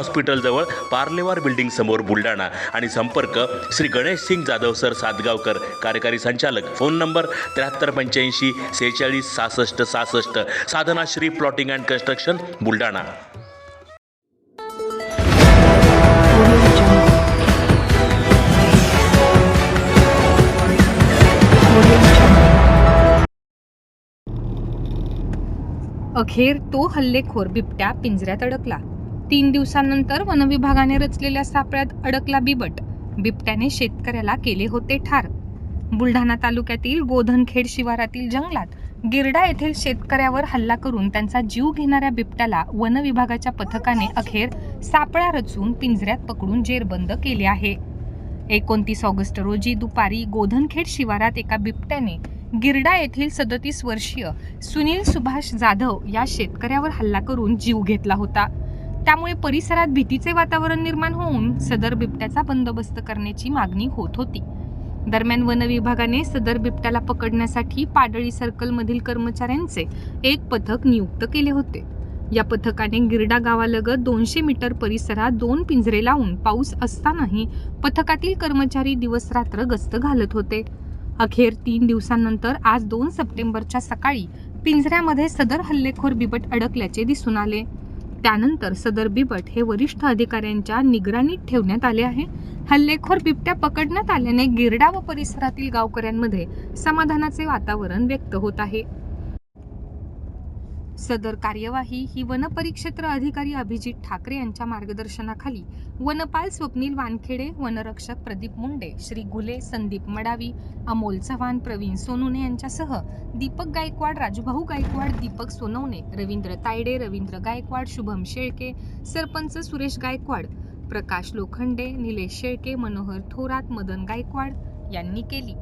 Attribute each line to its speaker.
Speaker 1: हॉस्पिटलजवळ Parlewar building समोर बुलढाणा. आणि संपर्क श्री गणेश सिंग जाधव सर सातगावकर कार्यकारी संचालक. फोन नंबर त्र्याहत्तर पंच्याऐंशी सेहेचाळीस सहासष्ट सहासष्ट. Sadhanashree plotting and construction Buldhana.
Speaker 2: अखेर तो हल्लेखोर बिबट्या पिंजऱ्यात अडकला. तीन दिवसांनंतर वनविभागाने रचलेल्या सापळ्यात अडकला बिबट. बिबट्याने शेतकऱ्याला केले होते ठार. बुलढाणा तालुक्यातील गोधनखेड शिवारातील जंगलात गिरडा येथील शेतकऱ्यावर हल्ला करून त्यांचा जीव घेणाऱ्या बिबट्याला वनविभागाच्या पथकाने अखेर सापळा रचून पिंजऱ्यात पकडून जेरबंद केले आहे. एकोणतीस ऑगस्ट रोजी दुपारी गोधनखेड शिवारात एका बिबट्याने गिरडा येथील सदतीस वर्षीय सुनील सुभाष जाधव या शेतकऱ्यावर हल्ला करून जीव घेतला होता. त्यामुळे परिसरात भीतीचे वातावरण निर्माण होऊन सदर बिबट्याचा बंदोबस्त करण्याची मागणी होत होती. दरम्यान वन विभागाने सदर बिबट्याला पकडण्यासाठी पाडळी सर्कलमधील कर्मचाऱ्यांचे एक पथक नियुक्त केले होते. या पथकाने गिरडा गावालगत दोनशे मीटर परिसरात दोन पिंजरे लावून पाऊस असतानाही पथकातील कर्मचारी दिवस रात्र गस्त घालत होते. अखेर तीन दिवसांनंतर आज दोन सप्टेंबरच्या सकाळी पिंजऱ्यामध्ये सदर हल्लेखोर बिबट अडकल्याचे दिसून आले. त्यानंतर सदर बिबट हे वरिष्ठ अधिकाऱ्यांच्या निगराणीत ठेवण्यात आले आहे. हल्लेखोर बिबट्या पकडण्यात आल्याने गिरडा व परिसरातील गावकऱ्यांमध्ये समाधानाचे वातावरण व्यक्त होत आहे. सदर कार्यवाही ही वनपरिक्षेत्र अधिकारी अभिजित ठाकरे यांच्या मार्गदर्शनाखाली वनपाल स्वप्नील वानखेडे वनरक्षक प्रदीप मुंडे श्री गुले संदीप मडावी अमोल चव्हाण प्रवीण सोनुने यांच्यासह दीपक गायकवाड राजूभाऊ गायकवाड दीपक सोनवणे रवींद्र तायडे रवींद्र गायकवाड शुभम शेळके सरपंच सुरेश गायकवाड प्रकाश लोखंडे निलेश शेळके मनोहर थोरात मदन गायकवाड यांनी केली.